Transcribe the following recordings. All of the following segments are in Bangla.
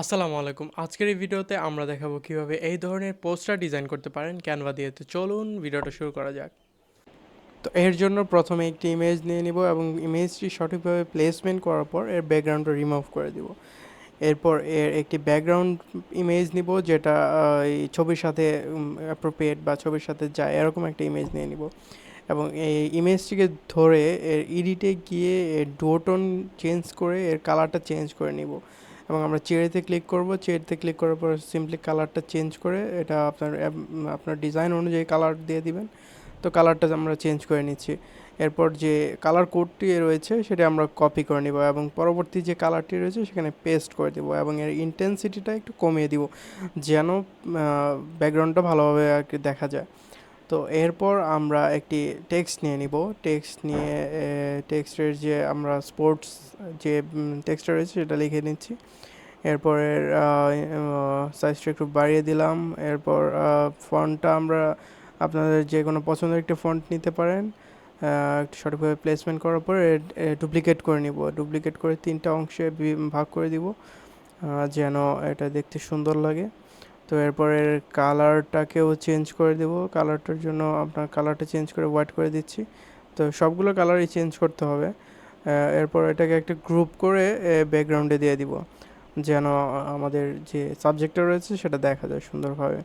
আসসালামু আলাইকুম। আজকের এই ভিডিওতে আমরা দেখাবো কীভাবে এই ধরনের পোস্টার ডিজাইন করতে পারেন ক্যানভা দিয়ে। তো চলুন ভিডিওটা শুরু করা যাক। তো এর জন্য প্রথমে একটি ইমেজ নিয়ে নিব এবং ইমেজটি সঠিকভাবে প্লেসমেন্ট করার পর এর ব্যাকগ্রাউন্ডটা রিমুভ করে দিব। এরপর এর একটি ব্যাকগ্রাউন্ড ইমেজ নিব যেটা এই ছবির সাথে অ্যাপ্রোপ্রিয়েট বা ছবির সাথে যায়, এরকম একটা ইমেজ নিয়ে নিব। এবং এই ইমেজটিকে ধরে এর ইডিটে গিয়ে এর ডোটন চেঞ্জ করে এর কালারটা চেঞ্জ করে নিব। এবং আমরা চেয়ারেতে ক্লিক করব। চেয়ারতে ক্লিক করার পর সিম্পলি কালারটা চেঞ্জ করে এটা আপনার আপনার ডিজাইন অনুযায়ী কালার দিয়ে দিবেন। তো কালারটা আমরা চেঞ্জ করে নিচ্ছি। এরপর যে কালার কোডটি রয়েছে সেটা আমরা কপি করে নিব এবং পরবর্তী যে কালারটি রয়েছে সেখানে পেস্ট করে দেব এবং এর ইন্টেন্সিটিটা একটু কমিয়ে দিব যেন ব্যাকগ্রাউন্ডটা ভালোভাবে আর কি দেখা যায়। তো এরপর আমরা একটি টেক্সট নিয়ে নিব। টেক্সট নিয়ে টেক্সটের যে আমরা স্পোর্টস যে টেক্সটটা রয়েছে সেটা লিখে নিচ্ছি। এরপর এর সাইজটা একটু বাড়িয়ে দিলাম। এরপর ফন্টটা আমরা আপনাদের যে কোনো পছন্দের একটা ফন্ট নিতে পারেন একটু সঠিকভাবে প্লেসমেন্ট করার পর ডুপ্লিকেট করে নিব। ডুপ্লিকেট করে তিনটা অংশে ভাগ করে দিব যেন এটা দেখতে সুন্দর লাগে। তো এরপরের কালারটাকেও চেঞ্জ করে দেব। কালারটার জন্য আপনার কালারটা চেঞ্জ করে হোয়াইট করে দিচ্ছি। তো সবগুলো কালারই চেঞ্জ করতে হবে। এরপর এটাকে একটা গ্রুপ করে ব্যাকগ্রাউন্ডে দিয়ে দিব। যেন আমাদের যে সাবজেক্টটা রয়েছে সেটা দেখা যায় সুন্দরভাবে।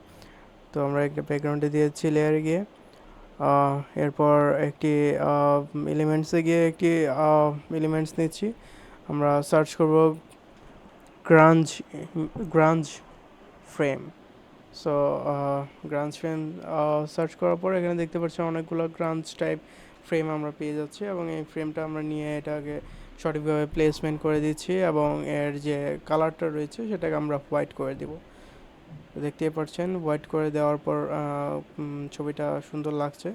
তো আমরা একটা ব্যাকগ্রাউন্ডে দিয়েছি লেয়ারে গিয়ে। এরপর একটি এলিমেন্টসে গিয়ে একটি এলিমেন্টস নিচ্ছি। আমরা সার্চ করব grunge grunge frame so grunge frame search করার পর এখানে দেখতে পাচ্ছি অনেকগুলো গ্রাঞ্জ টাইপ ফ্রেম আমরা পেয়ে যাচ্ছি এবং এই ফ্রেমটা আমরা নিয়ে এটাকে সঠিকভাবে প্লেসমেন্ট করে দিচ্ছি এবং এর যে কালারটা রয়েছে সেটাকে আমরা হোয়াইট করে দিব। দেখতেই পাচ্ছেন হোয়াইট করে দেওয়ার পর ছবিটা সুন্দর লাগছে।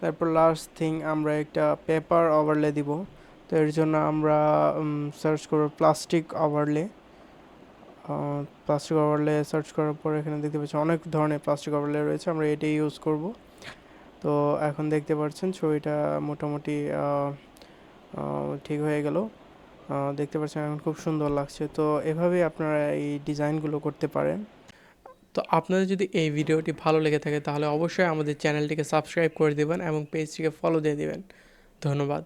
তারপর লাস্ট থিং আমরা একটা পেপার ওভারলে দিব। তো এর জন্য আমরা সার্চ করব plastic overlay plastic overlay search করার পর এখানে দেখতে পাচ্ছি অনেক ধরনের প্লাস্টিক ওভারলে রয়েছে, আমরা এটাই ইউজ করব। তো এখন দেখতে পাচ্ছেন ছবিটা মোটামুটি ঠিক হয়ে গেল। দেখতে পাচ্ছেন এখন খুব সুন্দর লাগছে। তো এভাবেই আপনারা এই ডিজাইনগুলো করতে পারেন। তো আপনাদের যদি এই ভিডিওটি ভালো লেগে থাকে তাহলে অবশ্যই আমাদের চ্যানেলটিকে সাবস্ক্রাইব করে দেবেন এবং পেজটিকে ফলো দিয়ে দেবেন। ধন্যবাদ।